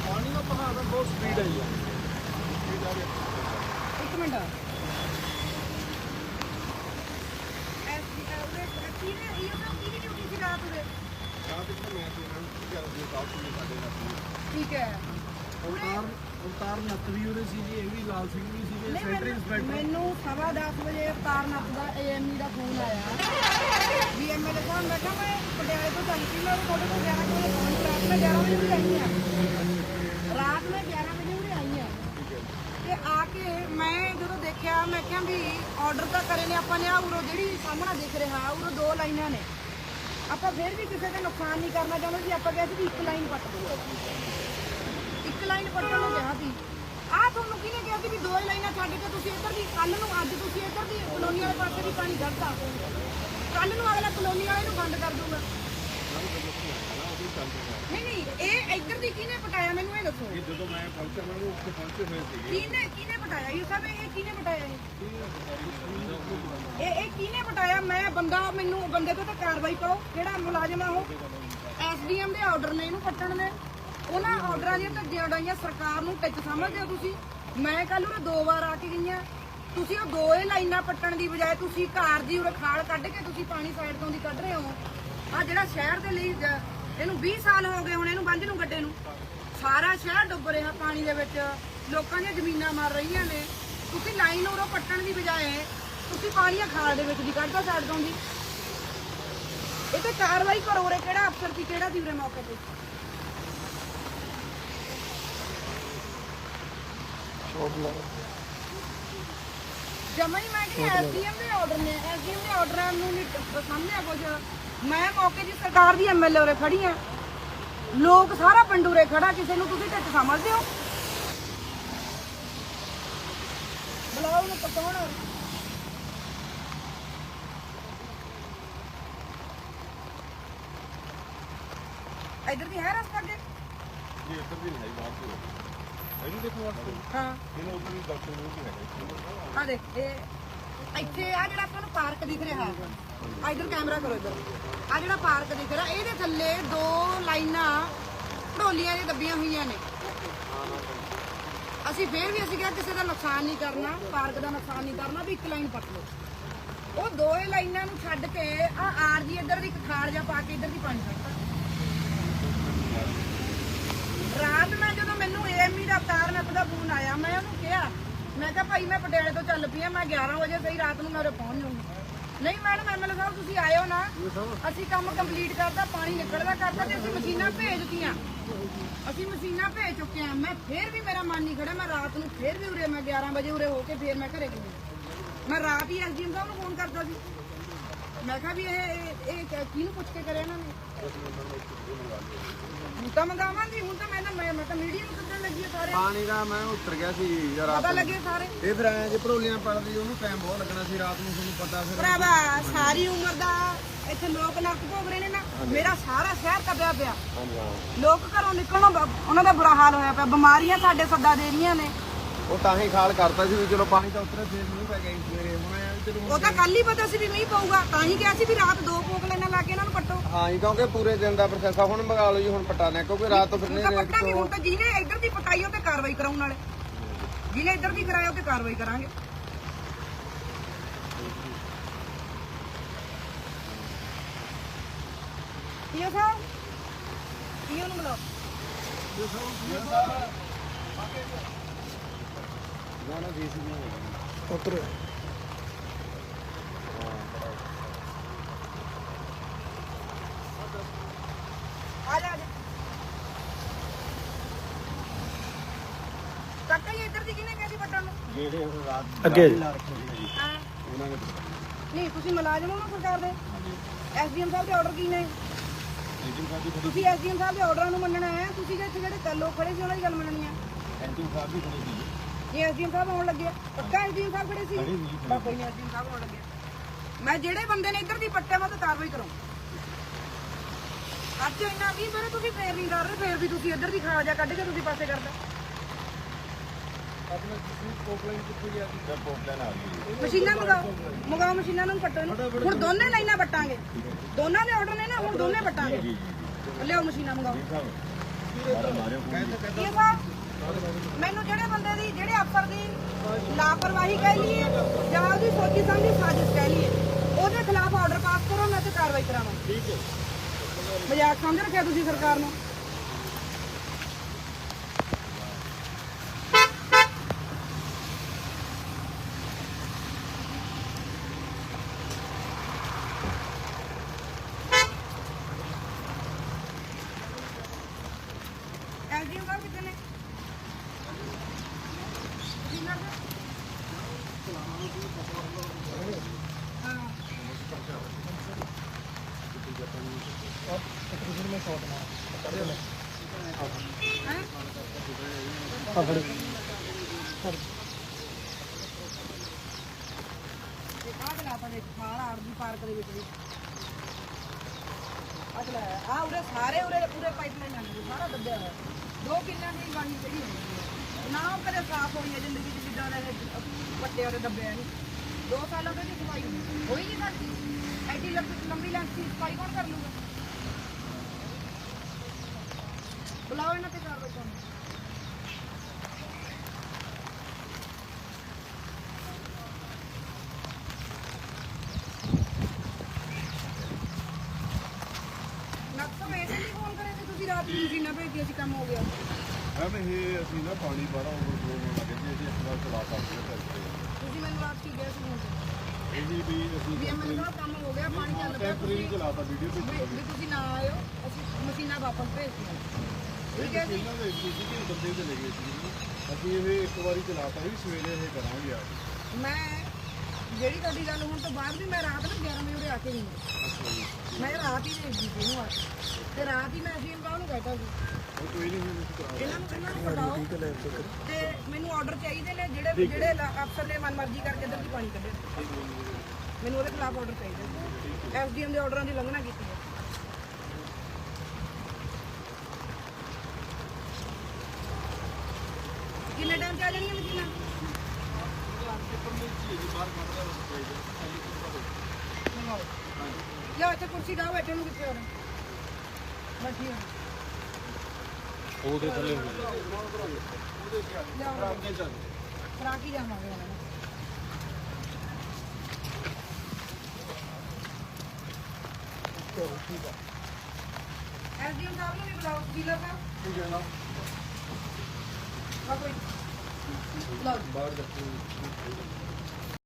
ਪਾਣੀ ਦਾ ਬਹਾਅ ਤਾਂ ਬਹੁਤ ਸਪੀਡ ਹੈ ਜੀ ਇੱਕ ਮਿੰਟ। ਠੀਕ ਹੈ ਅਵਤਾਰ ਅਵਤਾਰ ਨੱਤ ਵੀ ਉਹਦੇ ਸੀ ਜੀ ਇਹ ਵੀ ਲਾਲ ਸਿੰਘ ਵੀ ਸੀਗੇ ਸੈਂਟਰ ਮੈਨੂੰ- ਇੰਸਪੈਕਟਰ ਮੈਨੂੰ ਸਵਾ 10 ਵਜੇ ਤਾਰਨਾਥ ਦਾ ਏਐਮਈ ਦਾ ਫੋਨ ਆਇਆ ਐਮਐਲਏ ਮੈਂ ਪਟਿਆਲੇ ਤੋਂ ਚੱਲ ਸੀ, ਮੈਂ ਤੁਹਾਡੇ ਕੋਲ 11 ਵਜੇ ਪਹੁੰਚ, ਰਾਤ ਮੈਂ 11 ਵਜੇ ਵੀ ਆਈ ਹਾਂ। ਰਾਤ ਮੈਂ 11 ਵਜੇ ਵੀ ਆਈ ਹਾਂ। ਤੇ ਆ ਕੇ ਮੈਂ ਜਦੋਂ ਦੇਖਿਆ, ਮੈਂ ਕਿਹਾ ਵੀ ਆਰਡਰ ਤਾਂ ਕਰੇ ਨੇ ਆਪਾਂ ਨੇ ਆ ਉਰੋ ਜਿਹੜੀ ਸਾਹਮਣਾ ਦਿਖ ਰਿਹਾ, ਉਰੋ ਦੋ ਲਾਈਨਾਂ ਨੇ। ਆਪਾਂ ਫਿਰ ਵੀ ਕਿਸੇ ਦਾ ਨੁਕਸਾਨ ਨਹੀਂ ਕਰਨਾ ਚਾਹੁੰਦੇ ਸੀ ਆਪਾਂ ਕਿਹਾ ਸੀ ਵੀ ਇੱਕ ਲਾਈਨ ਪੱਟ ਦਿਓ ਇੱਕ ਲਾਈਨ ਪੱਟਣ ਨੂੰ ਕਿਹਾ ਸੀ। ਆਹ ਤੁਹਾਨੂੰ ਕਿਹਨੇ ਕਿਹਾ ਸੀ ਵੀ ਦੋ ਹੀ ਲਾਈਨਾਂ ਛੱਡ ਕੇ ਤੁਸੀਂ ਇੱਧਰ ਦੀ ਕੱਲ ਨੂੰ ਅੱਜ ਤੁਸੀਂ ਇੱਧਰ ਦੀ, ਕਲੋਨੀ ਵਾਲੇ ਪਾਸੇ ਦੀ ਪਾਣੀ ਕੱਢਤਾ? ਕੱਲ ਨੂੰ ਅਗਲਾ ਕਲੋਨੀ ਵਾਲੇ ਨੂੰ ਬੰਦ ਕਰ ਦੂਗਾ। ਨਹੀਂ ਨਹੀਂ ਇਹ ਇੱਧਰ ਦੀ ਕਿਹਨੇ ਪਟਾਇਆ? ਮੈਨੂੰ ਇਹ ਦੱਸੋ। ਜਦੋਂ ਮੈਂ ਪਹੁੰਚਿਆ ਮੈਂ ਉਹ ਉੱਥੇ ਪਹੁੰਚੇ ਹੋਏ ਸੀਗੇ। ਕਿਹਨੇ ਕਿਹਨੇ ਪਟਾਇਆ? ਇਹ ਸਭ ਇਹ ਕਿਹਨੇ ਪਟਾਇਆ ਇਹ? ਇਹ ਇਹ ਕਿਹਨੇ ਪਟਾਇਆ? ਮੈਂ ਬੰਦਾ ਮੈਨੂੰ ਬੰਦੇ ਤੋਂ ਕਾਰਵਾਈ ਮੁਲਾਜ਼ਮ ਆ ਉਹ ਐਸਡੀਐਮ ਦੇ ਆਰਡਰ ਨੇ ਇਹਨੂੰ ਪੱਟਣ ਦੇ। ਉਹਨਾਂ ਆਰਡਰਾਂ ਦੀਆਂ ਧੱਜੀਆਂ ਉਡਾਈਆਂ ਸਰਕਾਰ ਨੂੰ ਟਿੱਚ ਸਮਝਦੇ ਹੋ ਤੁਸੀਂ। ਮੈਂ ਕੱਲ ਉਹ ਦੋ ਵਾਰ ਆ ਕੇ ਗਈਆਂ। ਤੁਸੀਂ ਉਹ ਦੋ ਲਾਈਨਾਂ ਪੱਟਣ ਦੀ ਬਜਾਏ ਤੁਸੀਂ ਘਰ ਦੀ ਉਰੇ ਖਾਲ ਕੱਢ ਕੇ ਤੁਸੀਂ ਪਾਣੀ ਸਾਈਡ ਤੋਂ ਦੀ ਕੱਢ ਰਹੇ ਹੋ। ਆ ਜਿਹੜਾ ਸ਼ਹਿਰ ਦੇ ਲਈ ਜ- ਇਹਨੂੰ 20 ਸਾਲ ਹੋ ਗਏ ਹੁਣ ਇਹਨੂੰ ਬੰਦ ਨੂੰ ਗੱਡੇ ਨੂੰ। ਸਾਰਾ ਸ਼ਹਿਰ ਡੁੱਬ ਰਿਹਾ ਪਾਣੀ ਦੇ ਵਿੱਚ। ਲੋਕਾਂ ਦੀਆਂ ਜ਼ਮੀਨਾਂ ਮਰ ਰਹੀਆਂ ਨੇ। ਤੁਸੀਂ ਲਾਈਨ ਉਰੋਂ ਪੱਟਣ ਦੀ ਬਜਾਏ ਤੁਸੀਂ ਪਾਣੀ ਆ ਖਾਲ ਦੇ ਵਿੱਚ ਦੀ ਕੱਢਦਾ ਸਾਈਡ ਤੋਂ ਦੀ। ਇਹ ਤੇ ਕਾਰਵਾਈ ਕਰੋ ਉਰੇ, ਕਿਹੜਾ ਅਫਸਰ ਸੀ ਕਿਹੜਾ ਸੀ ਉਰੇ ਮੌਕੇ ਤੇ? ਜਮਾ ਹੀ ਮੈਂ ਕਿ ਐਸਡੀਐਮ ਦੇ ਆਰਡਰ ਨੇ ਐਸਡੀਐਮ ਦੇ ਆਰਡਰਾਂ ਨੂੰ ਨਹੀਂ ਸਾਹਮਣੇ ਕੁਝ ਮੈਂ ਮੌਕੇ ਦੀ ਸਰਕਾਰ ਦੀ ਐਮਐਲਏ ਉਰੇ ਖੜੀ ਆ। ਲੋਕ ਸਾਰਾ ਪਿੰਡ ਉਰੇ ਖੜਾ ਕਿਸੇ ਨੂੰ ਤੁਸੀਂ ਟਿੱਚ ਸਮਝਦੇ ਹੋ। ਬੁਲਾਓ ਨੂੰ ਪਕਾਉਣ ਇਧਰ ਦੀ ਹੈ ਰਸਤਾ ਅੱਗੇ? ਇਹ ਇੱਧਰ ਵੀ ਨਹੀਂ ਹੈ ਬਾਹਰ ਤੋਂ ਇਹਨੂੰ ਦੇਖੋ ਵਾਸਤੇ ਹਾਂ ਇਹਨੂੰ ਉੱਧਰ ਵੀ ਡਾਕਟਰ ਨੂੰ ਵੀ ਹੈਗਾ ਆ ਦੇਖ, ਇਹ ਇੱਥੇ ਆ ਜਿਹੜਾ ਆਪਾਂ ਪਾਰਕ ਦਿਖ ਰਿਹਾ ਆ ਇਧਰ ਕੈਮਰਾ ਕਰੋ ਇਧਰ। ਆ ਜਿਹੜਾ ਪਾਰਕ ਦਿਖ ਰਿਹਾ, ਇਹਦੇ ਥੱਲੇ ਦੋ ਲਾਈਨਾਂ ਢੋਲੀਆਂ ਦੀਆਂ ਦੱਬੀਆਂ ਹੋਈਆਂ ਨੇ। ਅਸੀਂ ਫੇਰ ਵੀ ਅਸੀਂ ਕਿਹਾ ਕਿਸੇ ਦਾ ਨੁਕਸਾਨ ਨਹੀਂ ਕਰਨਾ, ਪਾਰਕ ਦਾ ਨੁਕਸਾਨ ਨਹੀਂ ਕਰਨਾ, ਵੀ ਇੱਕ ਲਾਈਨ ਪੱਟ ਲਓ। ਉਹ ਦੋਏ ਲਾਈਨਾਂ ਨੂੰ ਛੱਡ ਕੇ ਆ ਆਰ ਜੀ ਇੱਧਰ ਦੀ ਇੱਕ ਖਾੜ ਜਾ ਪਾ ਕੇ ਇੱਧਰ ਦੀ ਪਾਣੀ ਛੱਡਤਾ ਰਾਤ ਮੈਂ ਜਦੋਂ ਮੈਨੂੰ ਏਐਮਈ ਦਾ ਅਵਤਾਰ ਨੱਪ ਦਾ ਫੋਨ ਆਇਆ ਮੈਂ ਉਹਨੂੰ ਕਿਹਾ ਮੈਂ ਕਿਹਾ ਭਾਈ ਮੈਂ ਪਟਿਆਲੇ ਤੋਂ ਚੱਲ ਪਈ ਆ ਮੈਂ 11 ਵਜੇ ਸਹੀ ਰਾਤ ਨੂੰ ਮੈਂ ਉਰੇ ਪਹੁੰਚ ਜਾਊਂਗੀ। ਨਹੀਂ ਮੈਡਮ ਐਮਐਲਏ ਸਾਹਿਬ ਤੁਸੀਂ ਆਇਓ ਨਾ। ਅਸੀਂ ਕੰਮ ਕੰਪਲੀਟ ਕਰਦਾ ਪਾਣੀ ਨਿਕਲਦਾ ਕਰਦਾ ਤੇ ਅਸੀਂ ਮਸ਼ੀਨਾਂ ਭੇਜ ਦਿੱਤੀਆਂ। ਅਸੀਂ ਮਸ਼ੀਨਾਂ ਭੇਜ ਚੁੱਕੇ ਆ ਮੈਂ ਫੇਰ ਵੀ ਮੇਰਾ ਮਨ ਨਹੀਂ ਖੜਾ ਮੈਂ ਰਾਤ ਨੂੰ ਫੇਰ ਵੀ ਉਰੇ ਮੈਂ 11 ਵਜੇ ਉਰੇ ਹੋ ਕੇ ਫੇਰ ਮੈਂ ਘਰੇ ਗਈ। ਮੈਂ ਰਾਤ ਹੀ ਐਸਡੀਐਮ ਸਾਹਿਬ ਨੂੰ ਫੋਨ ਕਰਦਾ ਸੀ। ਮੈਂ ਕਿਹਾ ਵੀ ਇਹ ਇਹ- ਕਿਹਨੂੰ ਪੁੱਛ ਕੇ ਕਰਿਆ ਇਹਨਾਂ ਨੇ? ਹੁਣ ਤਾਂ ਮੰਗਾਵਾਂਗੀ ਹੁਣ ਤਾਂ ਮੈਂ ਨਾ ਮੈਂ ਤਾਂ ਮੀਡੀਆ ਨੂੰ ਕੱਢਣ ਲੱਗੀ ਆ ਸਾਰੇ। ਪਾਣੀ ਦਾ ਮੈਂ ਉਤਰ ਗਿਆ ਸੀ ਯਾਰ ਪਤਾ ਲੱਗੇ ਸਾਰੇ। ਇਹ ਫਿਰ ਐਂ ਜੇ ਭੜੋਲੀਆਂ ਪੜਦੀ ਉਹਨੂੰ ਟਾਈਮ ਬਹੁਤ ਲੱਗਣਾ ਸੀ ਰਾਤ ਨੂੰ ਤੁਹਾਨੂੰ ਪਤਾ ਫਿਰ। ਭਰਾਵਾ ਸਾਰੀ ਉਮਰ ਦਾ ਇੱਥੇ ਲੋਕ ਨਰਕ ਭੋਗ ਰਹੇ ਨੇ ਨਾ। ਮੇਰਾ ਸਾਰਾ ਸ਼ਹਿਰ ਤਪਿਆ ਪਿਆ। ਲੋਕ ਘਰੋਂ ਨਿਕਲਣੋਂ ਉਹਨਾਂ ਦਾ ਬੁਰਾ ਹਾਲ ਹੋਇਆ ਪਿਆ। ਬਿਮਾਰੀਆਂ ਸਾਡੇ ਸੱਦਾ ਦੇ ਰਹੀਆਂ ਨੇ। ਉਹ ਤਾਂ ਹੀ ਖਾਲ ਕਰਤਾ ਸੀ ਵੀ ਚਲੋ ਪਾਣੀ ਤਾਂ ਉਤਰੇ ਫੇਰ ਨਹੀਂ ਪੈ ਗਿਆ ਸਵੇਰੇ। ਹੁਣ ਉਹ ਤਾਂ ਕੱਲ ਹੀ ਪਤਾ ਸੀ ਵੀ ਮੀਂਹ ਪਊਗਾ ਤਾਂ ਹੀ ਕਿਹਾ ਸੀ ਵੀ ਰਾਤ ਦੋ ਪੋਕ ਲੈਣਾ ਲਾ ਕੇ ਇਹਨਾਂ ਨੂੰ ਪੱਟੋ। ਹਾਂ ਜੀ ਕਿਉਂਕਿ ਪੂਰੇ ਦਿਨ ਦਾ ਪ੍ਰੋਸੈਸ ਆ ਹੁਣ ਮੰਗਾ ਲਓ ਜੀ ਹੁਣ ਪਟਾਣਾ ਕਿਉਂਕਿ ਰਾਤ ਤੋਂ ਫਿਰ ਹੁਣ ਤਾਂ ਨਹੀਂ ਪੱਟਾਂਗੇ ਹੁਣ ਤਾਂ ਜਿਹਨੇ ਇੱਧਰ ਦੀ ਪਟਾਈ ਉਹ ਤੇ ਕਾਰਵਾਈ ਕਰਾਉਣ ਵਾਲੇ। ਜਿਹਨੇ ਇੱਧਰ ਦੀ ਕਰਾਇਆ ਉਹ ਤੇ ਕਾਰਵਾਈ ਕਰਾਂਗੇ। ਪੀਓ ਸਾਹਿਬ ਪੀਓ ਨੂੰ ਬੁਲਾਓ। ਨਾ ਜੀ ਸੀ ਨਹੀਂ ਉਤਰ ਆ ਜਾ ਆ ਜਾ ਕਾਕਾ ਜੀ ਇੱਧਰ ਦੀ ਕਿਹਨੇ ਕਿਹਾ ਸੀ ਪੱਟਣ ਨੂੰ ਜਿਹੜੇ ਉਹ ਰਾਤ ਅੱਗੇ ਹਾਂ। ਉਹਨਾਂ ਨੇ ਨਹੀਂ ਤੁਸੀਂ ਮੁਲਾਜ਼ਮ ਹੋ ਨਾ ਸਰਕਾਰ ਦੇ? ਐਸਡੀਐਮ ਸਾਹਿਬ ਦੇ ਆਰਡਰ ਕੀ ਨੇ? ਐਂਟਿੰਗ ਸਾਹਿਬ ਦੀ ਤੁਸੀਂ ਐਸਡੀਐਮ ਸਾਹਿਬ ਦੇ ਆਰਡਰਾਂ ਨੂੰ ਮੰਨਣਾ ਹੈ ਤੁਸੀਂ ਜੇ ਇੱਥੇ ਜਿਹੜੇ ਲੋਕ ਖੜੇ ਸੀ ਉਹਨਾਂ ਦੀ ਗੱਲ ਮੰਨਣੀ ਹੈ ਐਂਟਿੰਗ ਸਾਹਿਬ ਦੀ ਖੜੀ ਸੀ। ਇਹ ਐਸਡੀਐਮ ਸਾਹਿਬ ਆਉਣ ਲੱਗੇ ਆ। ਪੱਕਾ ਐਸਡੀਐਮ ਸਾਹਿਬ ਖੜੇ ਸੀ। ਬਸ ਕੋਈ ਨਹੀਂ ਐਸਡੀਐਮ ਸਾਹਿਬ ਆਉਣ ਲੱਗੇ। ਮੈਂ ਜਿਹੜੇ ਬੰਦੇ ਨੇ ਇੱਧਰ ਦੀ ਪੱਟਿਆ ਮੈਂ ਤਾਂ ਕਾਰਵਾਈ ਕਰਾਂ। ਅੱਜ ਇੰਨਾ ਵੀ ਮੇਰੇ ਤੁਸੀਂ? ਫੇਰ ਨਹੀਂ ਕਰ ਰਹੇ ਫੇਰ ਵੀ ਤੁਸੀਂ ਇੱਧਰ ਦੀ ਖਾ ਜਾ ਕੱਢ ਕੇ ਤੁਸੀਂ ਪਾਸੇ ਕਰਦਾ। ਆਪਣਾ ਤੁਸੀਂ ਪੋਪਲਾਈਨ ਕਿੱਥੇ ਗਿਆ ਸੀ? ਪੋਪਲਾਈਨ ਆ ਗਈ ਮਸ਼ੀਨਾਂ ਮੰਗਾਓ ਮੰਗਾਓ ਮਸ਼ੀਨਾਂ ਨੂੰ ਕੱਟਣ ਨੂੰ। ਹੁਣ ਦੋਨੇ ਲਾਈਨਾਂ ਵੱਟਾਂਗੇ। ਦੋਨਾਂ ਦੇ ਆਰਡਰ ਨੇ ਨਾ ਹੁਣ ਦੋਨੇ ਵੱਟਾਂਗੇ। ਲਿਆਓ ਮਸ਼ੀਨਾਂ ਮੰਗਾਓ। ਇਹ ਸਾਹਿਬ ਮੈਨੂੰ ਜਿਹੜੇ ਬੰਦੇ ਦੀ ਜਿਹੜੇ ਅਫਸਰ ਦੀ ਲਾਪਰਵਾਹੀ ਕਹਿ ਲਈਏ ਜਾਂ ਉਹਦੀ ਸੋਚੀ ਸਮਝੀ ਸਾਜ਼ਿਸ਼ ਕਹਿ ਲਈਏ ਉਹਦੇ ਖਿਲਾਫ ਆਰਡਰ ਪਾਸ ਕਰੋ ਮੈਂ ਤੇ ਕਾਰਵਾਈ ਕਰਾਵਾਂ ਠੀਕ ਹੈ। ਮਜ਼ਾਕ ਸਮਝ ਰੱਖਿਆ ਤੁਸੀਂ ਸਰਕਾਰ ਨੂੰ ਐਲਜੀਓ ਸਾਹਿਬ ਕਿੱਥੇ ਨੇ ਡਿਨਰ ਦੇ ਹਾਂ ਹੈਂ? ਇਹ ਕਾਹ ਦੇ ਲਾਤਾ ਦੇ ਖਾਲ ਆਰਜੀ ਪਾਰਕ ਦੇ ਵਿੱਚ ਵੀ ਅਗਲਾ ਆ ਉਰੇ ਸਾਰੇ ਉਰੇ ਪੂਰੇ ਪਾਈਪਲਾਈਨ ਜਾਂਦੇ ਸਾਰਾ ਦੱਬਿਆ ਹੋਇਆ ਦੋ ਕਿੱਲਿਆਂ ਦੀ ਪਾਣੀ ਜਿਹੜੀ ਹੁੰਦੀ ਹੈ ਨਾ ਉਹ ਕਦੇ ਸਾਫ਼ ਹੋਈ ਹੈ ਜ਼ਿੰਦਗੀ ਚ ਜਿੱਦਾਂ ਦੇ ਵੱਟੇ ਉਹਦੇ ਦੱਬਿਆ ਨਹੀਂ ਦੋ ਸਾਲਾਂ ਤੋਂ ਦੀ ਸਫ਼ਾਈ ਹੋਈ ਨਹੀਂ ਕਰਦੀ ਐਡੀ ਲੰਬੀ ਲੰਬੀ ਲੰਬੀ ਸਫ਼ਾਈ ਕੌਣ ਕਰ ਲੂਗਾ? ਬੁਲਾਓ ਇਹਨਾਂ ਤੇ ਕਾਰਵਾਈ ਕਰੋ ਫੋਨ ਕਰੇ ਤੁਸੀਂ ਰਾਤ ਨੂੰ ਮਸ਼ੀਨਾਂ ਭੇਜੀ ਸੀ, ਕੰਮ ਹੋ ਗਿਆ। ਮੈਮ ਇਹ ਅਸੀਂ ਨਾ ਪਾਣੀ ਬੜਾ ਓਵਰਫਲੋ ਹੋਣ ਲੱਗੇ ਜੀ ਅਸੀਂ ਇੱਕ ਵਾਰ ਚਲਾ ਸਕਦੇ ਹਾਂ ਤੁਸੀਂ ਮੈਨੂੰ ਰਾਤ ਕੀ ਗਿਆ ਸੀ ਫੋਨ ਤੇ ਇਹ ਜੀ ਵੀ ਅਸੀਂ ਵੀ ਮੈਨੂੰ ਦਾ ਕੰਮ ਹੋ ਗਿਆ ਪਾਣੀ ਚੱਲ ਪਿਆ ਟੈਂਪਰੇਰੀ ਤੁਸੀਂ ਚਲਾਤਾ ਵੀਡੀਓ ਤੇ ਵੀ ਵੀ ਤੁਸੀਂ ਨਾ ਆਇਓ ਅਸੀਂ ਮਸ਼ੀਨਾਂ ਵਾਪਸ ਭੇਜਦੀਆਂ ਠੀਕ ਹੈ ਜੀ? ਇਹਨਾਂ ਦੇ ਸੀ ਕਿ ਬੰਦੇ ਚਲੇ ਗਏ ਸੀ ਅਸੀਂ ਇਹ ਇੱਕ ਵਾਰੀ ਚਲਾਤਾ ਸੀ ਸਵੇਰੇ ਇਹ ਕਰਾਂਗੇ ਆ ਮੈਂ ਜਿਹੜੀ ਤੁਹਾਡੀ ਗੱਲ ਹੋਣ ਤੋਂ ਬਾਅਦ ਵੀ ਮੈਂ ਰਾਤ ਨੂੰ 11 ਵਜੇ ਉਰੇ ਆ ਕੇ ਨਹੀਂ ਮੈਂ ਰਾਤ ਹੀ ਦੇਖ ਗਈ ਸੀ ਇਹਨੂੰ ਆ ਕੇ ਤੇ ਰਾਤ ਹੀ ਮੈਂ ਅਸੀਂ ਨੂੰ ਬੈਠਾ ਸੀ। ਉਹ ਕੋਈ ਨਹੀਂ ਹੁਣ ਕਰਾ ਇਹਨਾਂ ਨੂੰ ਇਹਨਾਂ ਨੂੰ ਪਟਾਓ ਤੇ ਮੈਨੂੰ ਆਰਡਰ ਚਾਹੀਦੇ ਨੇ ਜਿਹੜੇ ਜਿਹੜੇ ਲ- ਅਫਸਰ ਨੇ ਮਨਮਰਜ਼ੀ ਕਰਕੇ ਇੱਧਰ ਦੀ ਪਾਣੀ ਕੱਢੇ ਮੈਨੂੰ ਉਹਦੇ ਖਿਲਾਫ ਆਰਡਰ ਚਾਹੀਦੇ ਐਸਡੀਐਮ ਦੇ ਆਰਡਰਾਂ ਦੀ ਉਲੰਘਣਾ ਕੀਤੀ ਹੈ। ਕਿੰਨੇ ਟਾਈਮ ਚ ਆ ਜਾਣੀਆਂ ਮਸ਼ੀਨਾਂ ਲਿਆਓ ਇੱਥੇ ਕੁਰਸੀ ਡਾਓ ਬੈਠੇ ਨੂੰ ਕਿੱਥੇ ਹੋਣਾ ਬੈਠੀ ਹੋ ਉਹਦੇ ਥੱਲੇ ਹੋ ਲਿਆਓ ਫਰਾਕ ਹੀ ਜਾਵਾਂਗੇ ਹੁਣ ਐਸਡੀਐਮ ਸਾਹਿਬ ਨੂੰ ਵੀ ਬੁਲਾਓ ਡੀਲਰ ਸਾਹਿਬ ਠੀਕ ਹੈ ਨਾ ਆ ਕੋਈ ਲਓ ਬਾਹਰ ਰੱਖੋ